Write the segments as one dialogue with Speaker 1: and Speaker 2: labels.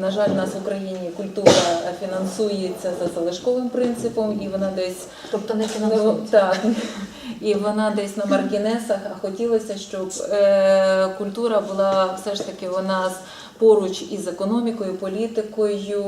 Speaker 1: на жаль, у нас в Україні культура фінансується за залишковим принципом, і вона десь
Speaker 2: Тобто не
Speaker 1: Ну, так. І вона десь на маргінесах, а хотілося, щоб е, культура була все ж таки у нас поруч із економікою, політикою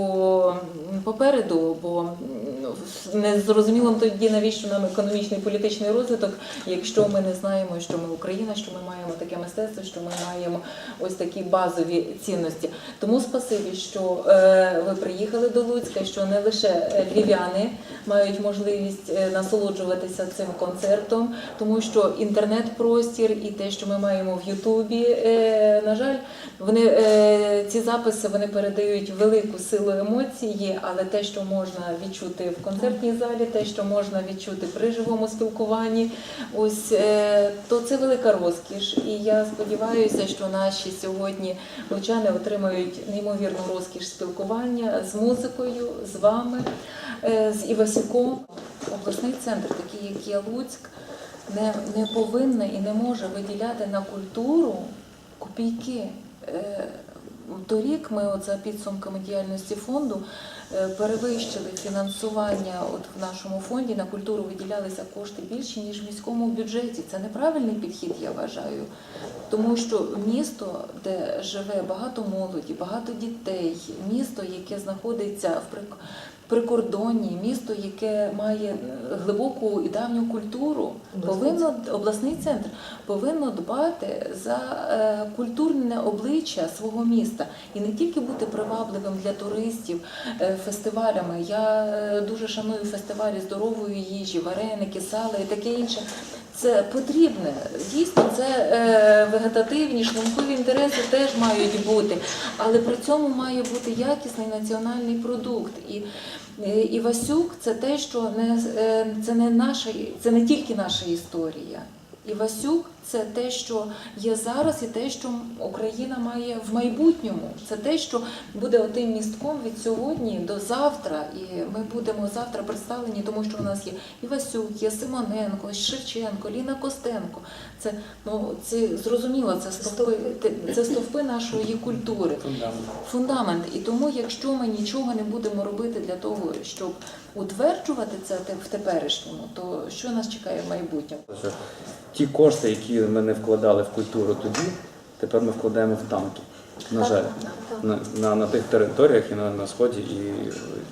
Speaker 1: попереду, бо м, не зрозуміло тоді, навіщо нам економічний політичний розвиток, якщо ми не знаємо, що ми Україна, що ми маємо таке мистецтво, що ми маємо ось такі базові цінності. Тому спасибі, що е, ви приїхали до Луцька, що не лише е, львів'яни мають можливість е, насолоджуватися цим концертом, тому що інтернет-простір і те, що ми маємо в Ютубі, е, на жаль, вони е, ці записи вони передають велику силу емоції, але те, що можна відчути в концертній залі, те, що можна відчути при живому спілкуванні, ось е, то це велика розкіш. І я сподіваюся, що наші сьогодні лучани отримають неймовірну розкіш спілкування з музикою, з вами, з Івасюком. Обласний центр, такий як є Луцьк, не, не повинна і не може виділяти на культуру копійки. Е, Торік ми от за підсумками діяльності фонду перевищили фінансування от в нашому фонді на культуру виділялися кошти більше, ніж в міському бюджеті. Це неправильний підхід, я вважаю. Тому що місто, де живе багато молоді, багато дітей, місто, яке знаходиться в прик- прикордонні, місто, яке має е, глибоку і давню культуру,
Speaker 2: Обласний
Speaker 1: повинно обласний центр повинно дбати за е, культурне обличчя свого міста і не тільки бути привабливим для туристів е, фестивалями. Я е, дуже шаную фестивалі здорової їжі, вареники, сала і таке інше. Це потрібне. Дійсно, це е, вегетативні, шлункові інтереси теж мають бути, але при цьому має бути якісний національний продукт. І, е, і Васюк це те, що не це не наша, це не тільки наша історія. Івасюк це те, що є зараз, і те, що Україна має в майбутньому. Це те, що буде отим містком від сьогодні до завтра. І ми будемо завтра представлені, тому що у нас є Івасюк, є Симоненко, Шевченко, Ліна Костенко. Це ну це зрозуміло, це стовпи, це стовпи нашої культури фундамент. фундамент. І тому, якщо ми нічого не будемо робити для того, щоб утверджувати це в теперішньому, то що нас чекає в майбутньому?
Speaker 3: Ті кошти, які ми не вкладали в культуру тоді, тепер ми вкладаємо в танки. На жаль, на, на, на тих територіях і на, на сході, і,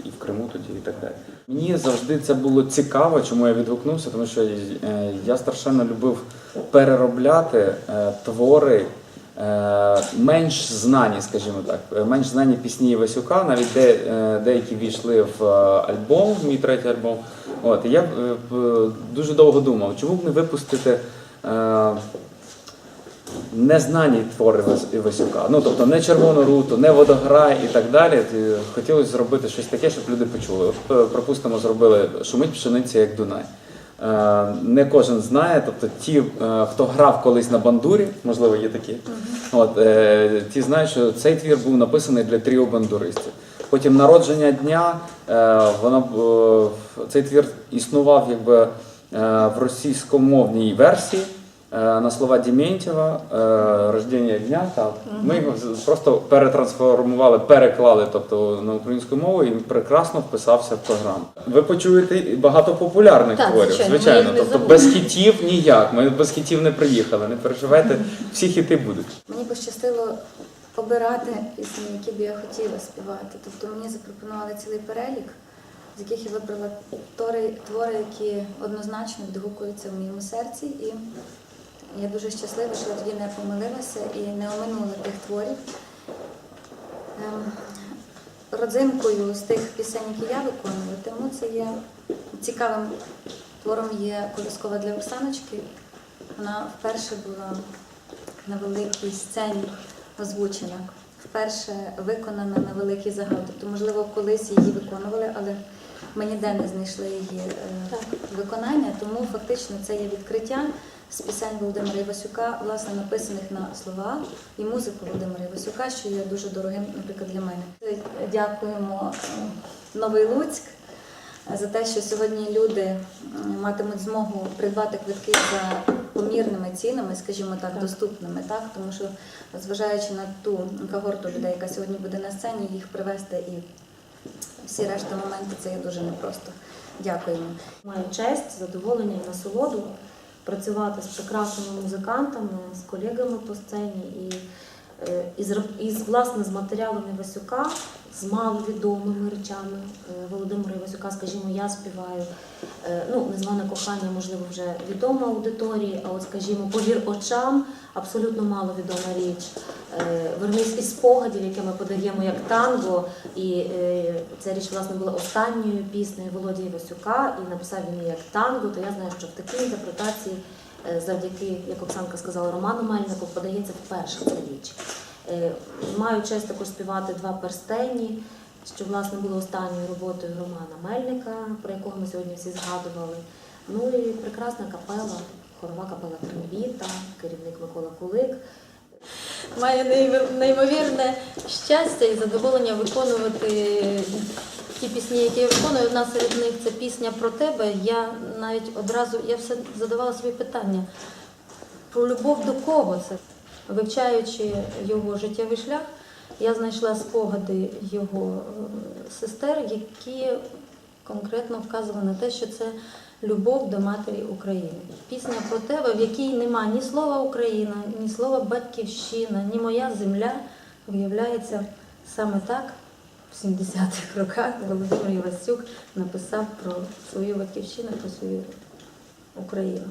Speaker 3: і в Криму тоді, і так далі. Мені завжди це було цікаво, чому я відгукнувся, тому що е, я страшенно любив переробляти е, твори. е, Менш знані, скажімо так, менш знані пісні Івасюка, навіть де, е, деякі війшли в альбом, в мій третій альбом. От, і я е, дуже довго думав, чому б не випустити незнані твори Івас- Івасюка. Ну, тобто не червону руту, не водограй і так далі. Ті- Хотілося зробити щось таке, щоб люди почули. От, е, припустимо, зробили шумить пшениця як Дунай. Е, Не кожен знає, тобто ті, е, хто грав колись на бандурі, можливо, є такі, от, е, ті знають, що цей твір був написаний для тріо бандуристів. Потім народження дня, е, вона, е, цей твір існував якби е, в російськомовній версії е, на слова Дімєнтєва, е, рождення дня. Та, ми його просто перетрансформували, переклали тобто, на українську мову і він прекрасно вписався в програму. Ви почуєте багато популярних
Speaker 2: Так,
Speaker 3: творів,
Speaker 2: звичайно,
Speaker 3: Тобто без хітів ніяк. Ми без хітів не приїхали. Не переживайте, всі хіти будуть.
Speaker 4: Мені пощастило обирати пісні, які б я хотіла співати. Тобто мені запропонували цілий перелік, з яких я вибрала твори, твори, які однозначно відгукуються в моєму серці. І я дуже щаслива, що я тоді не помилилася і не оминула тих творів. Ем, Родзинкою з тих пісень, які я виконуватиму, це є цікавим твором є колискова для Оксаночки. Вона вперше була на великій сцені озвучена, вперше виконана на великий загал. Тобто, можливо, колись її виконували, але ми ніде не знайшли її е, виконання, тому фактично це є відкриття з пісень Володимира Івасюка, власне, написаних на слова і музику Володимира Івасюка, що є дуже дорогим, наприклад, для мене. Дякуємо е, Новий Луцьк за те, що сьогодні люди матимуть змогу придбати квитки за помірними цінами, скажімо так, доступними, так? Тому що зважаючи на ту когорту людей, яка сьогодні буде на сцені, їх привести і всі решта моменти це є дуже непросто. Дякуємо.
Speaker 2: Маю честь, задоволення і насолоду працювати з прекрасними музикантами, з колегами по сцені і, е, і, з, реп- і з, власне з матеріалом Івасюка, з маловідомими речами е, Володимира Івасюка, скажімо, я співаю. е, Ну, незване кохання, можливо, вже відома аудиторії, а от, скажімо, повір очам абсолютно маловідома річ. Вернись із спогадів, яке ми подаємо як танго. І ця річ власне була останньою піснею Володі Івасюка, і написав він її як танго. То я знаю, що в такій інтерпретації, завдяки, як Оксанка сказала, Роману Мельнику, подається вперше ця річ. Е, Маю честь також співати два перстені, що власне було останньою роботою Романа Мельника, про якого ми сьогодні всі згадували. Ну і прекрасна капела, хорова капела Трембіта, керівник Микола Кулик.
Speaker 5: Маю неймовірне щастя і задоволення виконувати ті пісні, які я виконую. Одна серед них це пісня про тебе. Я навіть одразу я все задавала собі питання про любов до кого це. Вивчаючи його життєвий шлях, я знайшла спогади його сестер, які конкретно вказували на те, що це любов до матері України. Пісня про тебе, в якій нема ні слова Україна, ні слова батьківщина, ні моя земля, виявляється саме так. В 70-х роках Володимир Івасюк написав про свою батьківщину, про свою Україну.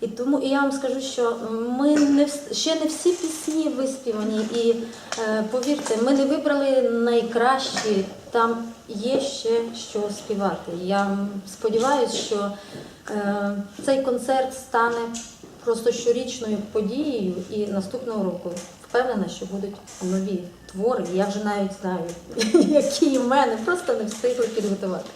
Speaker 5: І тому і я вам скажу, що ми не ще не всі пісні виспівані, і е, повірте, ми не вибрали найкращі. Там є ще що співати. Я сподіваюся, що е, цей концерт стане просто щорічною подією, і наступного року впевнена, що будуть нові твори. Я вже навіть знаю, які в мене просто не встигли підготувати.